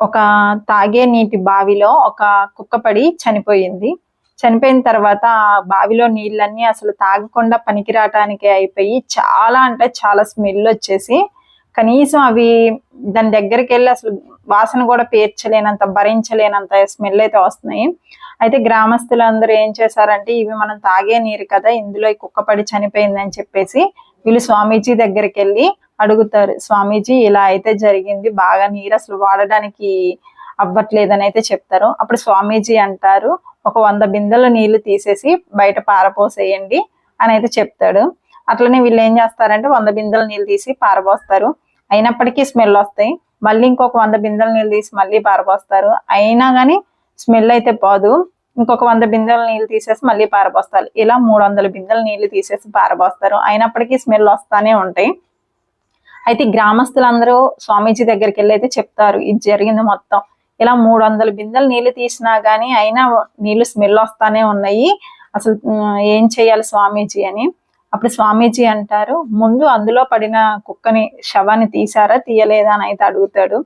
ఒక తాగే నీటి బావిలో ఒక కుక్క పడి చనిపోయింది. చనిపోయిన తర్వాత ఆ బావిలో నీళ్ళన్నీ అసలు తాగకుండా పనికిరాటానికి అయిపోయి చాలా అంటే చాలా స్మెల్ వచ్చేసి కనీసం అవి దాని దగ్గరికి వెళ్ళి అసలు వాసన కూడా పేర్చలేనంత భరించలేనంత స్మెల్ అయితే వస్తున్నాయి. అయితే గ్రామస్తులందరూ ఏం చేశారంటే ఇవి మనం తాగే నీరు కదా ఇందులో కుక్కపడి కుక్క పడి చెప్పేసి వీళ్ళు స్వామీజీ దగ్గరికి వెళ్ళి అడుగుతారు. స్వామీజీ ఇలా అయితే జరిగింది బాగా నీరు అసలు వాడడానికి అవ్వట్లేదని అయితే చెప్తారు. అప్పుడు స్వామీజీ అంటారు ఒక వంద బిందెల నీళ్ళు తీసేసి బయట పారపోసేయండి అని అయితే చెప్తాడు. అట్లనే వీళ్ళు ఏం చేస్తారంటే వంద బిందెల నీళ్ళు తీసి పారబోస్తారు. అయినప్పటికీ స్మెల్ వస్తాయి. మళ్ళీ ఇంకొక వంద బిందెల నీళ్ళు తీసి మళ్ళీ పారబోస్తారు. అయినా కానీ స్మెల్ అయితే పోదు. ఇంకొక వంద బిందెల నీళ్ళు తీసేసి మళ్ళీ పారబోస్తారు. ఇలా మూడు వందల బిందెల నీళ్ళు తీసేసి పారబోస్తారు. అయినప్పటికీ స్మెల్ వస్తానే ఉంటాయి. అయితే గ్రామస్తులందరూ స్వామీజీ దగ్గరికి వెళ్ళి అయితే చెప్తారు ఇది జరిగింది మొత్తం. ఇలా మూడు వందల బిందెలు నీళ్ళు తీసినా గానీ అయినా నీళ్ళు స్మెల్ వస్తానే ఉన్నాయి. అసలు ఏం చేయాలి స్వామీజీ అని? అప్పుడు స్వామీజీ అంటారు ముందు అందులో పడిన కుక్కని శవాన్ని తీసారా తీయలేదా? అని అయితే అడుగుతాడు.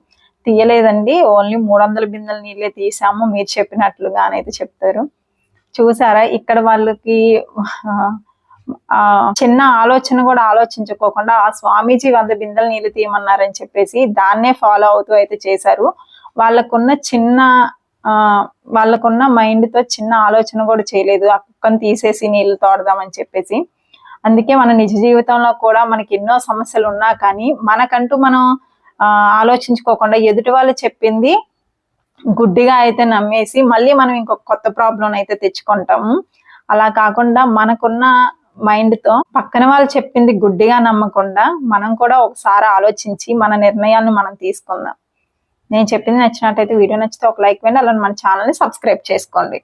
తీయలేదండి. ఓన్లీ మూడు వందల బిందెల నీళ్ళే తీసాము మీరు చెప్పినట్లుగా అని అయితే చెప్తారు. చూసారా? ఇక్కడ వాళ్ళకి ఆ చిన్న ఆలోచన కూడా ఆలోచించుకోకుండా ఆ స్వామీజీ వంద బిందెల నీళ్ళు తీయమన్నారని చెప్పేసి దాన్నే ఫాలో అవుతూ అయితే చేశారు. వాళ్ళకున్న చిన్న వాళ్ళకున్న మైండ్తో చిన్న ఆలోచన కూడా చేయలేదు. ఆ కుక్కను తీసేసి నీళ్ళు తోడదామని చెప్పేసి. అందుకే మన నిజ జీవితంలో కూడా మనకి ఎన్నో సమస్యలు ఉన్నా కానీ మనకంటూ మనం ఆలోచించుకోకుండా ఎదుటి వాళ్ళు చెప్పింది గుడ్డిగా అయితే నమ్మేసి మళ్ళీ మనం ఇంకొక కొత్త ప్రాబ్లం అయితే తెచ్చుకుంటాము. అలా కాకుండా మనకున్న మైండ్తో పక్కన వాళ్ళు చెప్పింది గుడ్డిగా నమ్మకుండా మనం కూడా ఒకసారి ఆలోచించి మన నిర్ణయాలను మనం తీసుకుందాం. నేను చెప్పింది నచ్చినట్టయితే వీడియో నచ్చితే ఒక లైక్ వేయండి. అలానే మన ఛానల్ని సబ్స్క్రైబ్ చేసుకోండి.